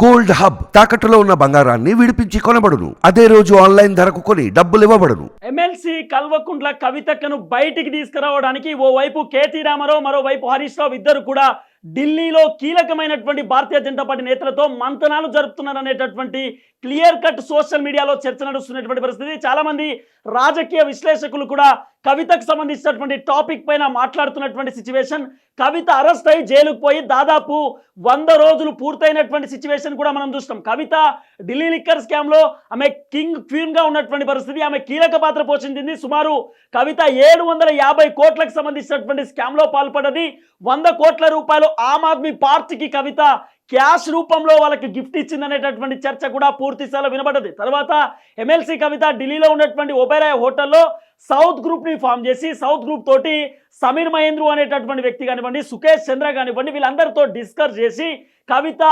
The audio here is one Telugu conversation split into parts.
గోల్డ్ హబ్ తాకట్టులో ఉన్న బంగారాన్ని విడిపించి కొనబడును. అదే రోజు ఆన్లైన్ ధరకు కొని డబ్బులు ఇవ్వబడును. ఎమ్మెల్సీ కల్వకుంట్ల కవితక్కను బయటికి తీసుకురావడానికి ఓవైపు కేటీ రామారావు మరోవైపు హరీష్ రావు ఇద్దరు కూడా ఢిల్లీలో కీలకమైనటువంటి భారతీయ జనతా పార్టీ నేతలతో మంతనాలు జరుపుతున్నారనేటటువంటి క్లియర్ కట్ సోషల్ మీడియాలో చర్చ నడుస్తున్నటువంటి పరిస్థితి. చాలామంది రాజకీయ విశ్లేషకులు కూడా కవితకు సంబంధించినటువంటి టాపిక్ పైన మాట్లాడుతున్నటువంటి సిచ్యువేషన్. కవిత అరెస్ట్ అయి జైలుకు పోయి దాదాపు వంద రోజులు పూర్తయినటువంటి సిచ్యువేషన్ కూడా మనం చూస్తాం. కవిత ఢిల్లీ లిక్కర్ స్కామ్లో ఆమె కింగ్ క్వీన్గా ఉన్నటువంటి పరిస్థితి ఆమె కీలక పాత్ర పోషించింది. సుమారు కవిత ఏడు వందల యాభై కోట్లకు సంబంధించినటువంటి స్కామ్లో పాల్పడ్డది. వంద కోట్ల రూపాయలు ఆమ్ ఆద్మీ పార్టీకి కవిత క్యాష్ రూపంలో వాళ్ళకి గిఫ్ట్ ఇచ్చిందనేటటువంటి చర్చ కూడా పూర్తి స్థాయిలో వినబడ్డది. తర్వాత ఎమ్మెల్సీ కవిత ఢిల్లీలో ఉన్నటువంటి ఒబెరాయ్ హోటల్లో సౌత్ గ్రూప్ని ఫామ్ చేసి సౌత్ గ్రూప్ తోటి సమీర్ మహేంద్రు అనేటటువంటి వ్యక్తి కానివ్వండి సుకేష్ చంద్ర కానివ్వండి వీళ్ళందరితో డిస్కస్ చేసి కవిత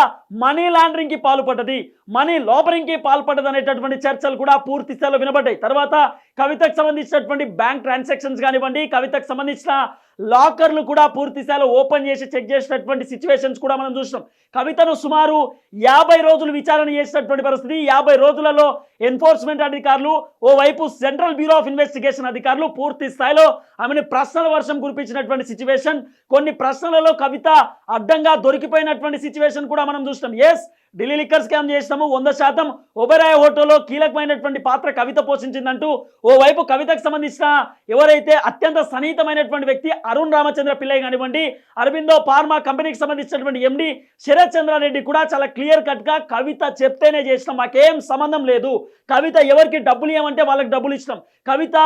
మనీ లాండరింగ్కి పాల్పడ్డది. మనీ లోపరింగ్కి పాల్పడ్డది అనేటటువంటి చర్చలు కూడా పూర్తి స్థాయిలో వినబడ్డాయి. తర్వాత కవితకు సంబంధించినటువంటి బ్యాంక్ ట్రాన్సాక్షన్స్ కానివ్వండి కవితకు సంబంధించిన లాకర్లు కూడా పూర్తి స్థాయిలో ఓపెన్ చేసి చెక్ చేసినటువంటి సిచ్యువేషన్స్ కూడా మనం చూసినాం. కవితను సుమారు యాభై రోజులు విచారణ చేసినటువంటి పరిస్థితి. యాభై రోజులలో ఎన్ఫోర్స్మెంట్ అధికారులు ఓవైపు సెంట్రల్ బ్యూరో ఆఫ్ ఇన్వెస్టిగేషన్ అధికారులు పూర్తి స్థాయిలో ఆమెను ప్రశ్నల వర్షం కురిపించినటువంటి సిచ్యువేషన్ కొన్ని ప్రశ్నలలో కవిత అడ్డంగా దొరికిపోయినటువంటి సిచ్యువేషన్ కూడా మనం చూసినాం ఎస్ ఢిల్లీ లిక్కర్ స్కామ్ చేసినాము వంద శాతం ఒబెరాయ్ హోటల్లో కీలకమైనటువంటి పాత్ర కవిత పోషించిందంటూ ఓవైపు కవితకు సంబంధించిన ఎవరైతే అత్యంత సన్నిహితమైనటువంటి వ్యక్తి అరుణ్ రామచంద్ర పిల్లయ్య కానివ్వండి అరవిందో ఫార్మా కంపెనీకి సంబంధించినటువంటి ఎండి శరత్ చంద్రారెడ్డి కూడా చాలా క్లియర్ కట్గా కవిత చెప్తేనే చేసినాం. మాకేం సంబంధం లేదు. కవిత ఎవరికి డబ్బులు ఇవ్వమంటే వాళ్ళకి డబ్బులు ఇచ్చినాం. కవిత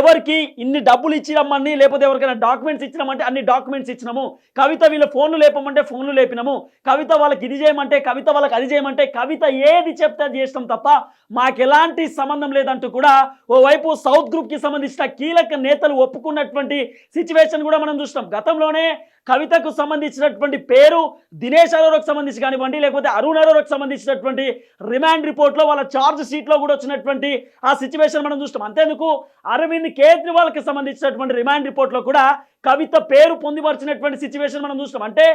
ఎవరికి ఇన్ని డబ్బులు ఇచ్చినామని లేకపోతే ఎవరికైనా డాక్యుమెంట్స్ ఇచ్చినామంటే అన్ని డాక్యుమెంట్స్ ఇచ్చినాము. కవిత వీళ్ళ ఫోన్లు లేపమంటే ఫోన్లు లేపినాము. కవిత వాళ్ళకి ఇది చేయమంటే కవిత వాళ్ళకి అది చేయమంటే కవిత ఏది చెప్తే అది చేస్తాం తప్ప మాకు ఎలాంటి సంబంధం లేదంటూ కూడా ఓవైపు సౌత్ గ్రూప్కి సంబంధించిన కీలక నేతలు ఒప్పుకున్నటువంటి సిచ్యువేషన్ కూడా మనం చూస్తాం గతంలోనే కవితకు సంబంధించినటువంటి పేరు దినేష్ అరోరాకు సంబంధించి కానివ్వండి లేకపోతే అరుణ్ అరోరాకు సంబంధించినటువంటి రిమాండ్ రిపోర్ట్లో వాళ్ళ చార్జ్ షీట్లో కూడా వచ్చినటువంటి ఆ సిచ్యువేషన్ మనం చూస్తాం. అంతేందుకు అరవింద్ కేజ్రీవాల్కి సంబంధించినటువంటి రిమాండ్ రిపోర్ట్లో కూడా కవిత పేరు పొందిపరిచినటువంటి సిచ్యువేషన్ మనం చూస్తాం. అంటే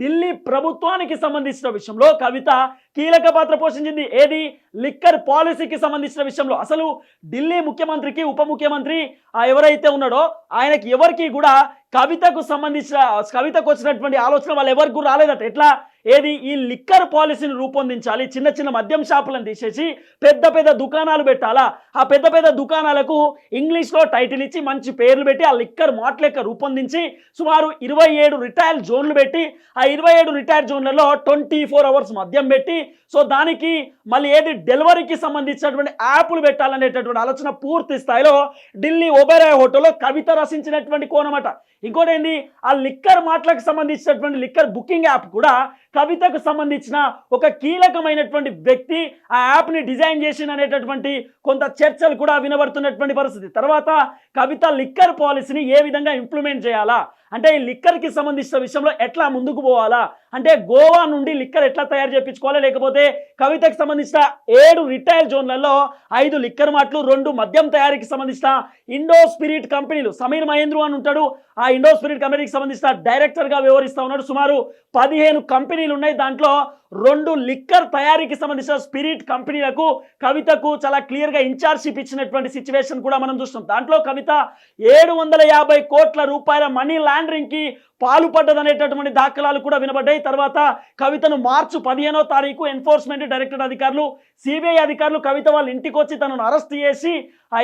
ఢిల్లీ ప్రభుత్వానికి సంబంధించిన విషయంలో కవిత కీలక పాత్ర పోషించింది. ఏది? లిక్కర్ పాలసీకి సంబంధించిన విషయంలో. అసలు ఢిల్లీ ముఖ్యమంత్రికి ఉప ముఖ్యమంత్రి ఆ ఎవరైతే ఉన్నాడో ఆయనకి ఎవరికి కూడా కవితకు సంబంధించిన కవితకు వచ్చినటువంటి ఆలోచన వాళ్ళు ఎవరికి రాలేదట. ఎట్లా? ఏది? ఈ లిక్కర్ పాలసీని రూపొందించాలి. చిన్న చిన్న మద్యం షాపులను తీసేసి పెద్ద పెద్ద దుకాణాలు పెట్టాలా? ఆ పెద్ద పెద్ద దుకాణాలకు ఇంగ్లీష్లో టైటిల్ ఇచ్చి మంచి పేర్లు పెట్టి ఆ లిక్కర్ మాట్ లెక్క రూపొందించి సుమారు ఇరవై ఏడు రిటైర్ జోన్లు పెట్టి ఆ ఇరవై ఏడు రిటైల్ జోన్లలో ట్వంటీ ఫోర్ అవర్స్ మద్యం పెట్టి సో దానికి మళ్ళీ ఏది? డెలివరీకి సంబంధించినటువంటి యాప్లు పెట్టాలనేటటువంటి ఆలోచన పూర్తి స్థాయిలో ఢిల్లీ ఒబెరాయ్ హోటల్లో కవిత రచించినటువంటి కోణమట ఇంకోటి ఏంది ఆ లిక్కర్ మాటలకు సంబంధించినటువంటి లిక్కర్ బుకింగ్ యాప్ కూడా కవితకు సంబంధించిన ఒక కీలకమైనటువంటి వ్యక్తి ఆ యాప్ని డిజైన్ చేసిన అనేటటువంటి కొంత చర్చలు కూడా వినబడుతున్నటువంటి పరిస్థితి. తర్వాత కవిత లిక్కర్ పాలసీని ఏ విధంగా ఇంప్లిమెంట్ చేయాలా? అంటే ఈ లిక్కర్కి సంబంధించిన విషయంలో ఎట్లా ముందుకు పోవాలా? అంటే గోవా నుండి లిక్కర్ ఎట్లా తయారు చేయించుకోవాలా లేకపోతే కవితకు సంబంధించిన ఏడు రిటైల్ జోన్లలో ఐదు లిక్కర్ మాటలు రెండు మద్యం తయారీకి సంబంధించిన ఇండో స్పిరిట్ కంపెనీలు. సమీర్ మహేంద్రు అని ఉంటాడు. ఆ ఇండో స్పిరిట్ కంపెనీకి సంబంధించిన డైరెక్టర్గా వ్యవహరిస్తూ ఉన్నాడు. సుమారు పదిహేను కంపెనీలు ఉన్నాయి దాంట్లో. రెండు లిక్కర్ తయారీకి సంబంధించిన స్పిరిట్ కంపెనీలకు కవితకు చాలా క్లియర్గా ఇన్ఛార్జ్షిప్ ఇచ్చినటువంటి సిచ్యువేషన్ కూడా మనం చూస్తాం దాంట్లో కవిత ఏడు వందల యాభై కోట్ల రూపాయల మనీ లాండరింగ్కి పాల్పడ్డదనేటటువంటి దాఖలాలు కూడా వినబడ్డాయి. తర్వాత కవితను మార్చి పదిహేనో తారీఖు ఎన్ఫోర్స్మెంట్ డైరెక్టర్ అధికారులు సిబిఐ అధికారులు కవిత వాళ్ళ ఇంటికి వచ్చి తనను అరెస్ట్ చేసి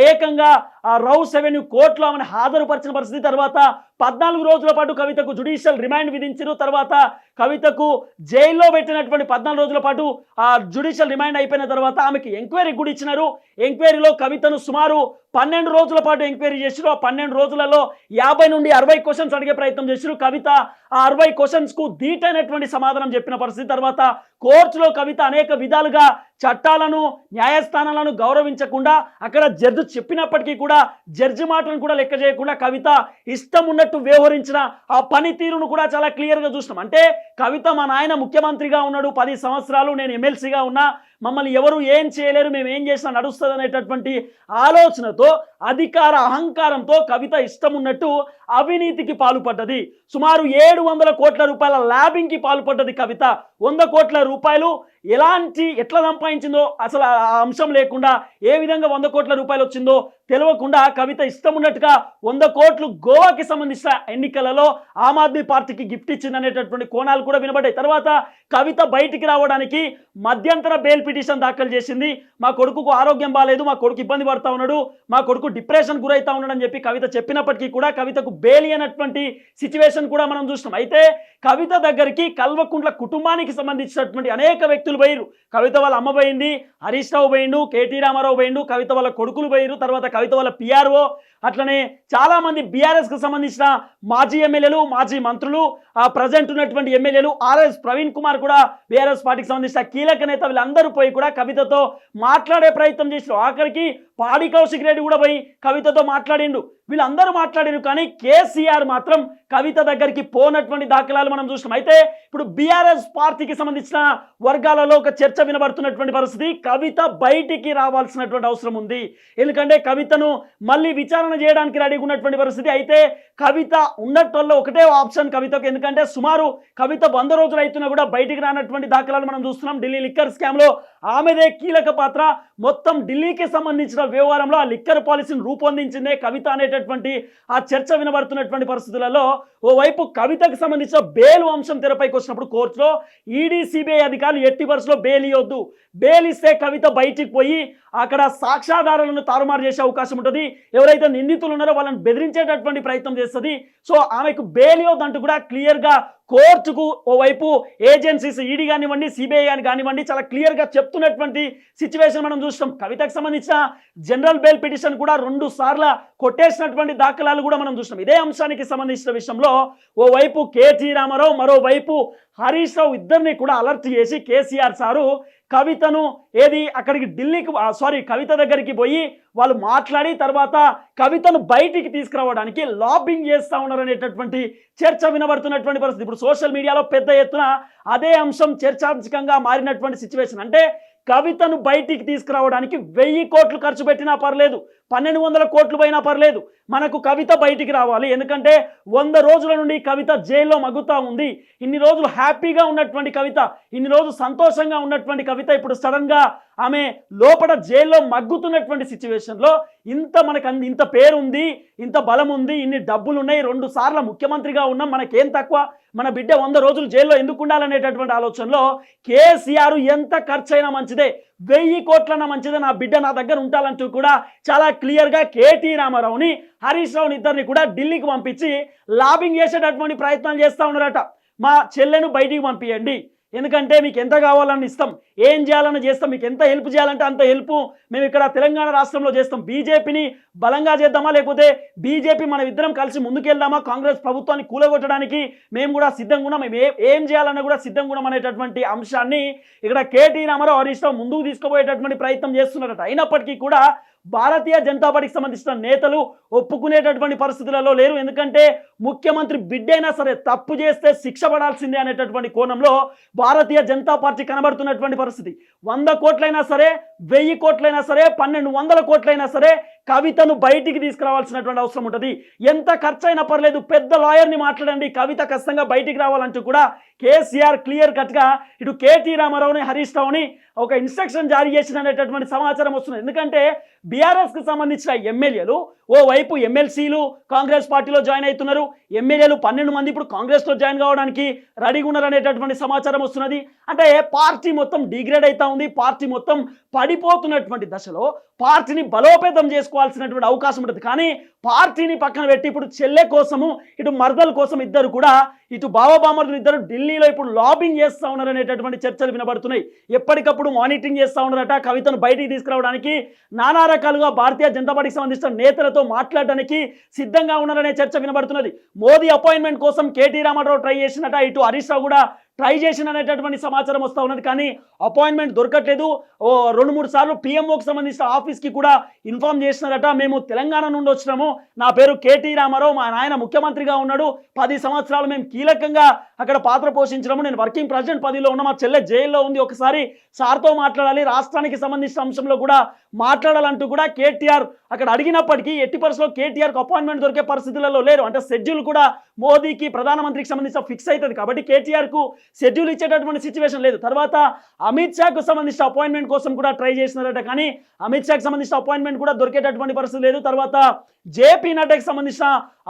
ఏకంగా ఆ రౌస్ అవెన్యూ కోర్టులో ఆమెను హాజరుపరిచిన పరిస్థితి తర్వాత పద్నాలుగు రోజుల పాటు కవితకు జుడిషియల్ రిమాండ్ విధించారు తర్వాత కవితకు జైల్లో పెట్టినటువంటి పద్నాలుగు రోజుల పాటు ఆ జుడిషియల్ రిమాండ్ అయిపోయిన తర్వాత ఆమెకి ఎంక్వైరీ కూడా ఇచ్చినారు ఎంక్వైరీలో కవితను సుమారు పన్నెండు రోజుల పాటు ఎంక్వైరీ చేసిరు ఆ పన్నెండు రోజులలో యాభై నుండి అరవై క్వశ్చన్స్ అడిగే ప్రయత్నం చేసిరు కవిత ఆ అరవై క్వశ్చన్స్కు ధీటైనటువంటి సమాధానం చెప్పిన పరిస్థితి తర్వాత కోర్టులో కవిత అనేక విధాలుగా చట్టాలను న్యాయస్థానాలను గౌరవించకుండా అక్కడ జడ్జి చెప్పినప్పటికీ కూడా జడ్జి మాటలను కూడా లెక్క చేయకుండా కవిత ఇష్టం ఉన్నట్టు వ్యవహరించిన ఆ పనితీరును కూడా చాలా క్లియర్గా చూసినాం. అంటే కవిత మా నాయన ముఖ్యమంత్రిగా ఉన్నాడు. పది సంవత్సరాలు నేను ఎమ్మెల్సీగా ఉన్నా. మమ్మల్ని ఎవరు ఏం చేయలేరు మేము ఏం చేసినా నడుస్తుంది అనేటటువంటి ఆలోచనతో అధికార అహంకారంతో కవిత ఇష్టం ఉన్నట్టు అవినీతికి పాల్పడ్డది. సుమారు ఏడు వందల కోట్ల రూపాయల ల్యాబింగ్కి పాల్పడ్డది కవిత. వంద కోట్ల రూపాయలు ఎలాంటి ఎట్లా సంపాదించిందో అసలు ఆ అంశం లేకుండా ఏ విధంగా వంద కోట్ల రూపాయలు వచ్చిందో తెలియకుండా కవిత ఇష్టం ఉన్నట్టుగా వంద కోట్లు గోవాకి సంబంధించిన ఎన్నికలలో ఆమ్ ఆద్మీ పార్టీకి గిఫ్ట్ ఇచ్చిందనేటటువంటి కోణాలు కూడా వినబడ్డాయి. తర్వాత కవిత బయటికి రావడానికి మధ్యంతర బెయిల్ పిటిషన్ దాఖలు చేసింది. మా కొడుకుకు ఆరోగ్యం బాగాలేదు మా కొడుకు ఇబ్బంది పడతా ఉన్నాడు మా కొడుకు డిప్రెషన్ గురవుతా ఉండడం చెప్పి కవిత చెప్పినప్పటికీ కూడా కవితకు బేలి అనేటువంటి సిచ్యువేషన్ కూడా మనం చూసినాం అయితే కవిత దగ్గరికి కల్వకుంట్ల కుటుంబానికి సంబంధించినటువంటి అనేక వ్యక్తులు పోయిరు కవిత వాళ్ళ అమ్మ పోయింది హరీష్ రావు పోయిండు కేటీ రామారావు పోయిండు కవిత వాళ్ళ కొడుకులు పోయిరు తర్వాత కవిత వాళ్ళ పిఆర్ఓ అట్లనే చాలామంది బీఆర్ఎస్కి కు సంబంధించిన మాజీ ఎమ్మెల్యేలు మాజీ మంత్రులు ఆ ప్రజెంట్ ఉన్నటువంటి ఎమ్మెల్యేలు ఆర్ఎస్ ప్రవీణ్ కుమార్ కూడా బీఆర్ఎస్ పార్టీకి సంబంధించిన కీలక నేత వీళ్ళందరూ పోయి కూడా కవితతో మాట్లాడే ప్రయత్నం చేసిన ఆఖరికి పాడి కౌశిక్ రెడ్డి కూడా పోయి కవితతో మాట్లాడిండు. వీళ్ళందరూ మాట్లాడారు కానీ కేసీఆర్ మాత్రం కవిత దగ్గరికి పోనటువంటి దాఖలాలు మనం చూసినాం. అయితే ఇప్పుడు బీఆర్ఎస్ పార్టీకి సంబంధించిన వర్గాలలో ఒక చర్చ వినబడుతున్నటువంటి పరిస్థితి. కవిత బయటికి రావాల్సినటువంటి అవసరం ఉంది. ఎందుకంటే కవితను మళ్ళీ విచారణ చేయడానికి రెడీగా ఉన్నటువంటి పరిస్థితి. అయితే కవిత ఉన్నట్టుల్లో ఒకటే ఆప్షన్ కవితకు. ఎందుకంటే సుమారు కవిత వంద రోజులు అవుతున్నా కూడా బయటికి రానటువంటి దాఖలాలు మనం చూస్తున్నాం. ఢిల్లీ లిక్కర్ స్కామ్లో ఆమెదే కీలక పాత్ర. మొత్తం ఢిల్లీకి సంబంధించిన వ్యవహారంలో ఆ లిక్కర్ పాలసీని రూపొందించిందే కవిత అనేటటువంటి ఆ చర్చ వినబడుతున్నటువంటి పరిస్థితులలో ఓవైపు కవితకు సంబంధించిన బెయిల్ అంశం తెరపైకి వచ్చినప్పుడు కోర్టులో ఈడీ సిబిఐ అధికారులు ఎట్టి పరిస్థితుల్లో బెయిల్ ఇవ్వద్దు. బెయిల్ ఇస్తే కవిత బయటికి పోయి అక్కడ సాక్ష్యాధారాలను తారుమారు చేసే అవకాశం ఉంటుంది. ఎవరైతే నిందితులు ఉన్నారో వాళ్ళని బెదిరించేటటువంటి ప్రయత్నం చేస్తుంది. సో ఆమెకు బెయిల్ ఇవ్వద్దంటూ కూడా క్లియర్గా కోర్టుకు ఓవైపు ఏజెన్సీస్ ఈడీ కానివ్వండి సిబిఐ అని కానివ్వండి చాలా క్లియర్గా చెప్తున్నటువంటి సిచ్యువేషన్ మనం చూస్తాం కవితకు సంబంధించిన జనరల్ బెయిల్ పిటిషన్ కూడా రెండు సార్లు కొట్టేసినటువంటి దాఖలాలు కూడా మనం చూస్తాం ఇదే అంశానికి సంబంధించిన విషయంలో ఓవైపు కేటీ రామారావు మరోవైపు హరీష్ రావు ఇద్దరిని కూడా అలర్ట్ చేసి కేసీఆర్ సారు కవితను ఏది అక్కడికి ఢిల్లీకి సారీ కవిత దగ్గరికి పోయి వాళ్ళు మాట్లాడి తర్వాత కవితను బయటికి తీసుకురావడానికి లాబింగ్ చేస్తూ ఉన్నారు అనేటటువంటి చర్చ వినబడుతున్నటువంటి పరిస్థితి. ఇప్పుడు సోషల్ మీడియాలో పెద్ద ఎత్తున అదే అంశం చర్చాంశకంగా మారినటువంటి సిచ్యువేషన్ అంటే కవితను బయటికి తీసుకురావడానికి వెయ్యి కోట్లు ఖర్చు పెట్టినా పర్లేదు. పన్నెండు వందల కోట్లు పోయినా పర్లేదు. మనకు కవిత బయటికి రావాలి. ఎందుకంటే వంద రోజుల నుండి కవిత జైల్లో మగ్గుతా ఉంది. ఇన్ని రోజులు హ్యాపీగా ఉన్నటువంటి కవిత ఇన్ని రోజులు సంతోషంగా ఉన్నటువంటి కవిత ఇప్పుడు సడన్గా ఆమె లోపల జైల్లో మగ్గుతున్నటువంటి సిచ్యువేషన్లో ఇంత మనకు అంది ఇంత పేరు ఉంది ఇంత బలం ఉంది ఇన్ని డబ్బులు ఉన్నాయి రెండు సార్లు ముఖ్యమంత్రిగా ఉన్నాం మనకేం తక్కువ? మన బిడ్డ వంద రోజులు జైల్లో ఎందుకు ఉండాలనేటటువంటి ఆలోచనలో కేసీఆర్ ఎంత ఖర్చైనా మంచిదే. వెయ్యి కోట్లన్నా మంచిది నా బిడ్డ నా దగ్గర ఉండాలంటూ కూడా చాలా క్లియర్గా కేటీ రామారావుని హరీష్ రావుని ఇద్దరిని కూడా ఢిల్లీకి పంపించి లాబింగ్ చేసేటటువంటి ప్రయత్నాలు చేస్తూ ఉన్నారట. మా చెల్లెను బయటికి పంపించండి ఎందుకంటే మీకు ఎంత కావాలని ఇస్తాం. ఏం చేయాలని చేస్తాం. మీకు ఎంత హెల్ప్ చేయాలంటే అంత హెల్ప్ మేము ఇక్కడ తెలంగాణ రాష్ట్రంలో చేస్తాం. బీజేపీని బలంగా చేద్దామా లేకపోతే బీజేపీ మనం ఇద్దరం కలిసి ముందుకెళ్దామా? కాంగ్రెస్ ప్రభుత్వాన్ని కూలగొట్టడానికి మేము కూడా సిద్ధంగా ఉన్నాం. మేము ఏం చేయాలన్నా కూడా సిద్ధంగా ఉన్నాం అనేటటువంటి అంశాన్ని ఇక్కడ కేటీ రామారావు హరీష్ రావు ముందుకు తీసుకుపోయేటటువంటి ప్రయత్నం చేస్తున్నారట. అయినప్పటికీ కూడా భారతీయ జనతా పార్టీకి సంబంధించిన నేతలు ఒప్పుకునేటటువంటి పరిస్థితులలో లేరు. ఎందుకంటే ముఖ్యమంత్రి బిడ్డైనా సరే తప్పు చేస్తే శిక్ష పడాల్సిందే అనేటటువంటి కోణంలో భారతీయ జనతా పార్టీ కనబడుతున్నటువంటి పరిస్థితి. వంద కోట్లైనా సరే వెయ్యి కోట్లైనా సరే పన్నెండు వందల కోట్లైనా సరే కవితను బయటికి తీసుకురావాల్సినటువంటి అవసరం ఉంటుంది. ఎంత ఖర్చు అయినా పర్లేదు పెద్ద లాయర్ని మాట్లాడండి. కవిత ఖచ్చితంగా బయటికి రావాలంటూ కూడా కేసీఆర్ క్లియర్ కట్గా ఇటు కేటీ రామారావుని హరీష్ రావుని ఒక ఇన్స్ట్రక్షన్ జారీ చేసిన అనేటటువంటి సమాచారం వస్తుంది. ఎందుకంటే బీఆర్ఎస్కి సంబంధించిన ఎమ్మెల్యేలు ఓ వైపు ఎమ్మెల్సీలు కాంగ్రెస్ పార్టీలో జాయిన్ అవుతున్నారు. ఎమ్మెల్యేలు పన్నెండు మంది ఇప్పుడు కాంగ్రెస్లో జాయిన్ కావడానికి రెడీగా ఉన్నారు అనేటటువంటి సమాచారం వస్తున్నది. అంటే పార్టీ మొత్తం డిగ్రేడ్ అవుతా ఉంది. పార్టీ మొత్తం పడిపోతున్నటువంటి దశలో పార్టీని బలోపేతం చేసుకోవాల్సినటువంటి అవకాశం ఉంటుంది. కానీ పార్టీని పక్కన పెట్టి ఇప్పుడు చెల్లె కోసము ఇటు మరదల కోసం ఇద్దరు కూడా ఇటు బావబామర్దులు ఇద్దరు ఢిల్లీలో ఇప్పుడు లాబింగ్ చేస్తూ ఉన్నారు అనేటటువంటి చర్చలు వినబడుతున్నాయి. ఎప్పటికప్పుడు మానిటరింగ్ చేస్తూ ఉన్నారట. కవితను బయటికి తీసుకురావడానికి నానా రకాలుగా భారతీయ జనతా పార్టీకి సంబంధించిన నేతలతో మాట్లాడడానికి సిద్ధంగా ఉన్నారనే చర్చ వినబడుతున్నది. మోదీ అపాయింట్మెంట్ కోసం కేటీ రామారావు ట్రై చేసినట. ఇటు హరీష్ రావు కూడా ట్రై చేసిన అనేటటువంటి సమాచారం వస్తూ ఉన్నది. కానీ అపాయింట్మెంట్ దొరకట్లేదు. ఓ రెండు మూడు సార్లు పిఎంఓకి సంబంధించిన ఆఫీస్కి కూడా ఇన్ఫామ్ చేసినారట. మేము తెలంగాణ నుండి వచ్చినాము. నా పేరు కేటీ రామారావు. మా నాయన ముఖ్యమంత్రిగా ఉన్నాడు. పది సంవత్సరాలు మేము కీలకంగా అక్కడ పాత్ర పోషించడము నేను వర్కింగ్ ప్రెసిడెంట్ పదవిలో ఉన్న మా చెల్లె జైల్లో ఉంది. ఒకసారి సార్తో మాట్లాడాలి. రాష్ట్రానికి సంబంధించిన అంశంలో కూడా మాట్లాడాలంటూ కూడా కేటీఆర్ అక్కడ అడిగినప్పటికీ ఎట్టి పరిస్థితుల్లో కేటీఆర్కి అపాయింట్మెంట్ దొరికే పరిస్థితులలో లేరు. అంటే షెడ్యూల్ కూడా మోదీకి ప్రధానమంత్రికి సంబంధించిన ఫిక్స్ అవుతుంది కాబట్టి కేటీఆర్కు షెడ్యూల్ ఇచ్చేటటువంటి సిచ్యువేషన్ లేదు. తర్వాత అమిత్ షాకు సంబంధించిన అపాయింట్మెంట్ కోసం కూడా ట్రై చేసినారట కానీ అమిత్ షాకు సంబంధించిన అపాయింట్మెంట్ కూడా దొరికేటటువంటి పరిస్థితి లేదు. తర్వాత జేపీ నడ్డాకి సంబంధించిన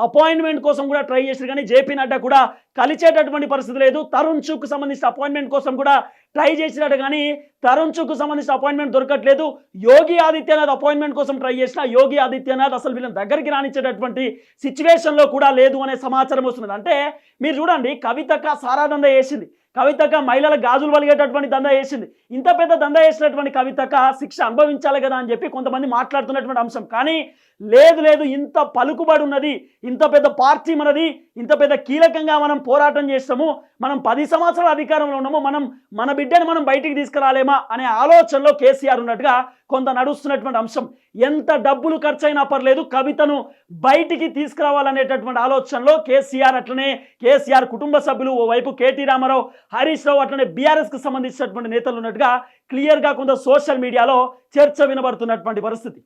అపాయింట్మెంట్ కోసం కూడా ట్రై చేశారు కానీ జేపీ నడ్డా కూడా కలిచేటటువంటి పరిస్థితి లేదు. తరుణ్ చుక్ సంబంధించిన అపాయింట్మెంట్ కోసం కూడా ట్రై చేసినట్టు కానీ తరుణ్ సంబంధించిన అపాయింట్మెంట్ దొరకట్లేదు. యోగి ఆదిత్యనాథ్ అపాయింట్మెంట్ కోసం ట్రై చేసిన యోగి ఆదిత్యనాథ్ అసలు వీళ్ళని దగ్గరికి రానిచ్చేటటువంటి సిచ్యువేషన్లో కూడా లేదు అనే సమాచారం వస్తుంది అంటే మీరు చూడండి కవితక సారానంద వేసింది. కవితక మహిళల గాజులు వలిగేటటువంటి దందా వేసింది. ఇంత పెద్ద దందా వేసినటువంటి కవితక శిక్ష అనుభవించాలి కదా అని చెప్పి కొంతమంది మాట్లాడుతున్నటువంటి అంశం. కానీ లేదు లేదు ఇంత పలుకుబడి ఉన్నది ఇంత పెద్ద పార్టీ మనది ఇంత పెద్ద కీలకంగా మనం పోరాటం చేస్తాము మనం పది సంవత్సరాల అధికారంలో ఉన్నాము మనం మన బిడ్డని మనం బయటికి తీసుకురాలేమా అనే ఆలోచనలో కేసీఆర్ ఉన్నట్టుగా కొంత నడుస్తున్నటువంటి అంశం. ఎంత డబ్బులు ఖర్చు అయినా పర్లేదు కవితను బయటికి తీసుకురావాలనేటటువంటి ఆలోచనలో కేసీఆర్ అట్లనే కేసీఆర్ కుటుంబ సభ్యులు ఓవైపు కేటీ రామారావు హరీష్ రావు అట్లనే బీఆర్ఎస్కి సంబంధించినటువంటి నేతలు ఉన్నట్టుగా క్లియర్గా కొంత సోషల్ మీడియాలో చర్చ వినబడుతున్నటువంటి పరిస్థితి.